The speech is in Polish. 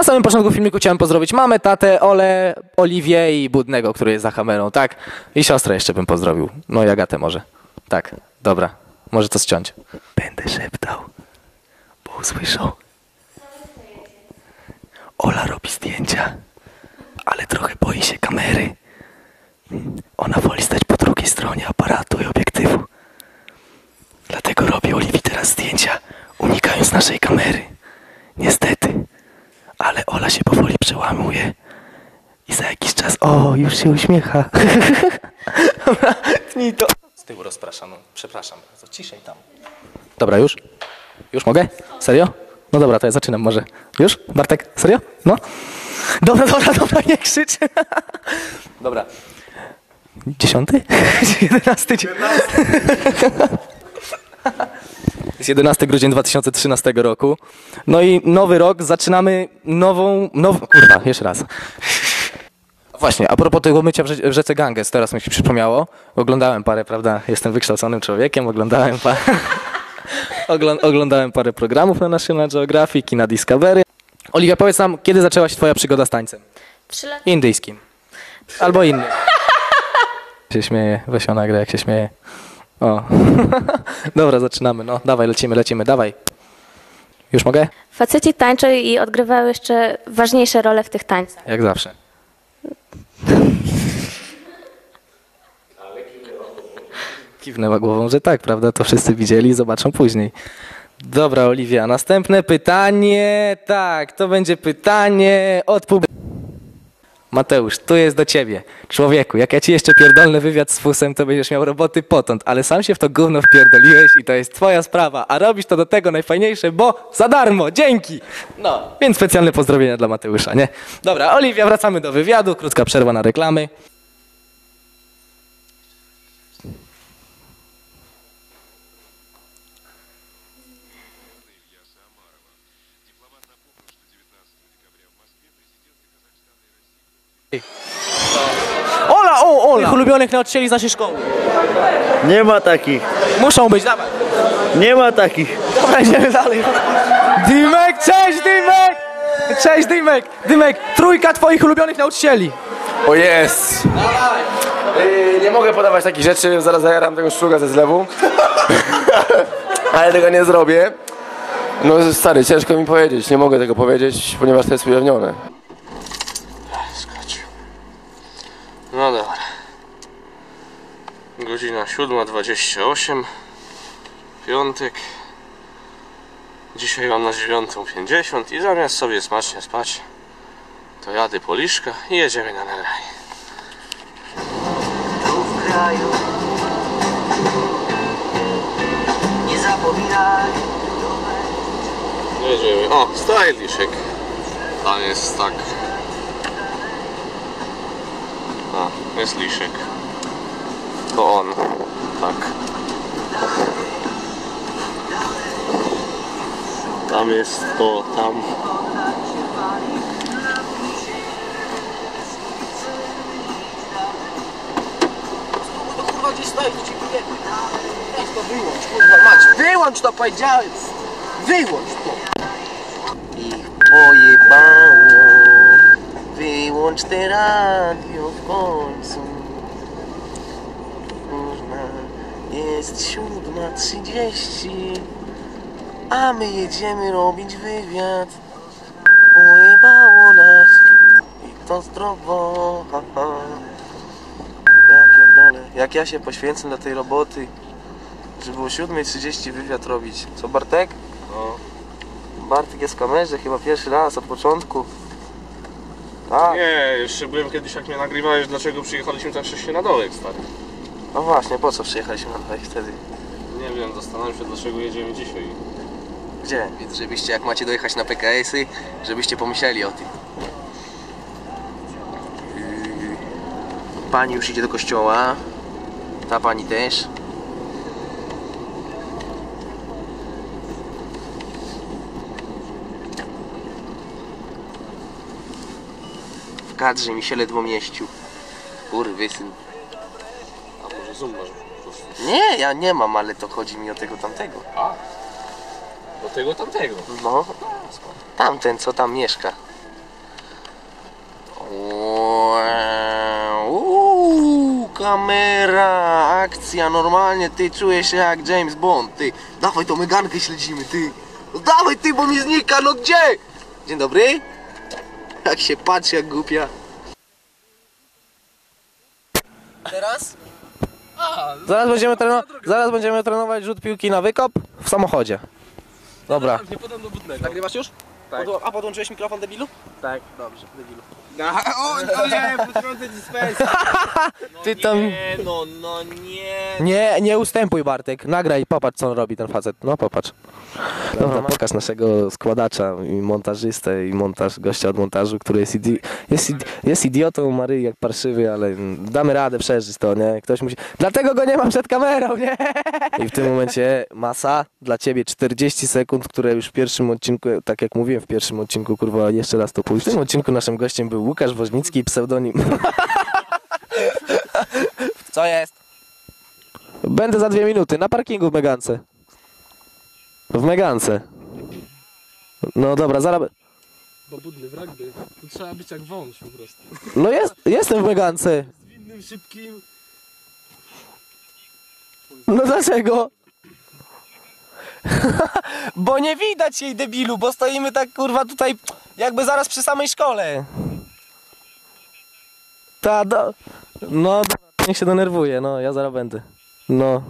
Na samym początku filmiku chciałem pozdrowić mamę, tatę, Ole, Oliwię i Budnego, który jest za kamerą, tak? I siostrę jeszcze bym pozdrowił. No i Agatę może. Tak, dobra. Może to ściąć. Będę szeptał, bo usłyszą. Ola robi zdjęcia, ale trochę boi się kamery. Ale Ola się powoli przełamuje. I za jakiś czas... O, już się uśmiecha. Dobra, tnij to. Z tyłu rozpraszam, no. przepraszam bardzo. Ciszej tam. Dobra, już? Już mogę? Serio? No dobra, to ja zaczynam może. Już? Bartek, serio? No? Dobra, dobra, dobra, nie krzycz. Dobra. Dziesiąty? Jedenasty? dzie- Jest 11 grudzień 2013 roku. No i nowy rok, zaczynamy nową, kurwa, jeszcze raz. Właśnie, a propos tego mycia w, rze- w rzece Ganges, teraz mi się przypomniało. Oglądałem parę, prawda, jestem wykształconym człowiekiem, oglądałem parę, Oglą- oglądałem parę programów na National Geographic i na Discovery. Oliwia, powiedz nam, kiedy zaczęła się twoja przygoda z tańcem? Trzy lata. Indyjskim. Albo innym. się śmieje, weź ona gra jak się śmieje. O. Dobra, zaczynamy. No, dawaj, lecimy, lecimy, dawaj. Już mogę? Faceci tańczą i odgrywają jeszcze ważniejsze role w tych tańcach. Jak zawsze. Kiwnęła głową, że tak, prawda? To wszyscy widzieli i zobaczą później. Dobra, Oliwia, następne pytanie. Tak, to będzie pytanie od publiczności. Mateusz, tu jest do ciebie. Człowieku, jak ja ci jeszcze pierdolny wywiad z fusem, to będziesz miał roboty potąd, ale sam się w to gówno wpierdoliłeś i to jest twoja sprawa, a robisz to do tego najfajniejsze, bo za darmo, dzięki! No, więc specjalne pozdrowienia dla Mateusza, nie? Dobra, Oliwia, wracamy do wywiadu, krótka przerwa na reklamy. Ola, o, Ola! ulubionych nauczycieli z naszej szkoły. Nie ma takich. Muszą być, dawaj. Nie ma takich. Dobra, idziemy dalej. Dymek, cześć Dymek! Cześć Dymek! Dymek, trójka twoich ulubionych nauczycieli. O jest! Yy, nie mogę podawać takich rzeczy, zaraz zajaram tego szluga ze zlewu. Ale tego nie zrobię. No stary, ciężko mi powiedzieć, nie mogę tego powiedzieć, ponieważ to jest ujawnione. Skacz. No dobra. Godzina 7.28. Piątek. Dzisiaj mam na 9.50 i zamiast sobie smacznie spać, to jadę po liszka i jedziemy na nagranie. tu w kraju. Nie zapominaj, Jedziemy. O, style liszek. Tam jest tak. A, jest liszek. To on. Tak. Tam jest to, tam. to wyłącz, kurwa mać. Wyłącz to powiedziałem. Wyłącz to. Ich pojebało. Wyłącz te radio w końcu. Kurwa, jest siódma trzydzieści. A my jedziemy robić wywiad. Pojebało nas. I to zdrowo. Ha, ha. Ja pierdolę. Jak ja się poświęcę dla tej roboty, żeby o 7.30 wywiad robić. Co Bartek? No. Bartek jest w kamerze chyba pierwszy raz od początku. Tak, Nie, jeszcze byłem kiedyś jak mnie nagrywałeś, dlaczego przyjechaliśmy tak wcześnie na dołek, stary. No właśnie, po co przyjechaliśmy na tutaj wtedy? Nie wiem, zastanawiam się dlaczego jedziemy dzisiaj. Gdzie? Więc żebyście jak macie dojechać na PKS-y, żebyście pomyśleli o tym. Yy, Pani już idzie do kościoła. Ta pani też. W kadrze mi się ledwo mieścił. Kurwysyn. A może Zoom masz. Nie, ja nie mam, ale to chodzi mi o tego tamtego. A? Do tego tamtego. No, tamten co tam mieszka. Uuu, kamera, akcja, normalnie, ty czujesz się jak James Bond, ty. Dawaj tą megankę śledzimy, ty. No dawaj ty, bo mi znika, no gdzie? Dzień dobry. Jak się patrzy jak głupia. Teraz? Zaraz będziemy, treno- zaraz będziemy trenować rzut piłki na wykop w samochodzie. Dobra. Nagrywasz już? Tak. A podłączyłeś mikrofon, debilu? Tak. Dobrze, debilu. O, o dispenser. Ty tam... Nie, no, no nie. Nie, nie ustępuj Bartek. Nagraj, popatrz co on robi ten facet. No popatrz. Dobra, pokaż naszego składacza i montażystę i montaż, gościa od montażu, który jest, idi- jest, idi- jest idiotą Maryi jak parszywy, ale damy radę przeżyć to, nie? Ktoś musi... Dlatego go nie mam przed kamerą, nie? I w tym momencie masa dla ciebie 40 sekund, które już w pierwszym odcinku, tak jak mówiłem w pierwszym odcinku, kurwa, jeszcze raz to pójść. W tym odcinku naszym gościem był Łukasz Woźnicki, pseudonim. Co jest? Będę za dwie minuty na parkingu w Megance. W Megance. No dobra, zaraz. Babudny w rugby. Tu trzeba być jak wąż po prostu. No jest, jestem w Megance. Zwinnym, szybkim. No dlaczego? bo nie widać jej debilu, bo stoimy tak kurwa tutaj jakby zaraz przy samej szkole. Ta do... No dobra, niech się denerwuje, no ja zaraz będę. No.